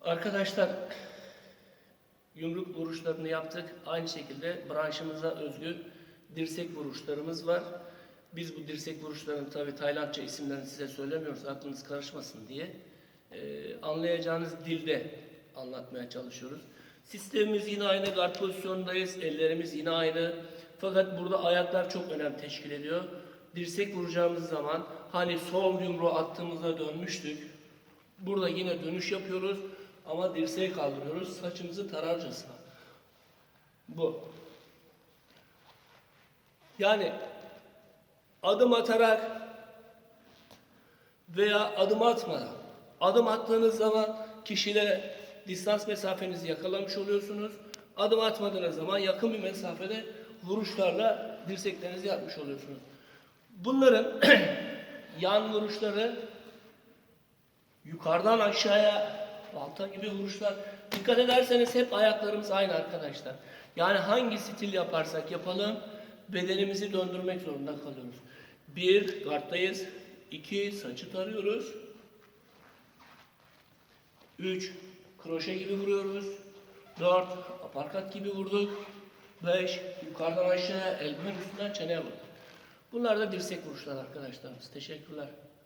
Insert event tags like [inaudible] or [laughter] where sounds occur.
Arkadaşlar yumruk vuruşlarını yaptık. Aynı şekilde branşımıza özgü dirsek vuruşlarımız var. Biz bu dirsek vuruşlarının tabi Taylandça isimlerini size söylemiyoruz aklınız karışmasın diye. Ee, anlayacağınız dilde anlatmaya çalışıyoruz. Sistemimiz yine aynı, guard pozisyondayız. Ellerimiz yine aynı. Fakat burada ayaklar çok önem teşkil ediyor. Dirsek vuracağımız zaman hani sol yumruğu attığımızda dönmüştük. Burada yine dönüş yapıyoruz ama dirseği kaldırıyoruz saçımızı tararcasına. Bu. Yani adım atarak veya adım atmadan adım attığınız zaman kişiyle distans mesafenizi yakalamış oluyorsunuz. Adım atmadığınız zaman yakın bir mesafede vuruşlarla dirseklerinizi yapmış oluyorsunuz. Bunların [clears throat] yan vuruşları yukarıdan aşağıya balta gibi vuruşlar. Dikkat ederseniz hep ayaklarımız aynı arkadaşlar. Yani hangi stil yaparsak yapalım bedenimizi döndürmek zorunda kalıyoruz. Bir, gardtayız. İki, saçı tarıyoruz. Üç, kroşe gibi vuruyoruz. Dört, aparkat gibi vurduk. Beş, yukarıdan aşağıya, eldiven üstünden çeneye vurduk. Bunlar da dirsek vuruşlar arkadaşlarımız. Teşekkürler.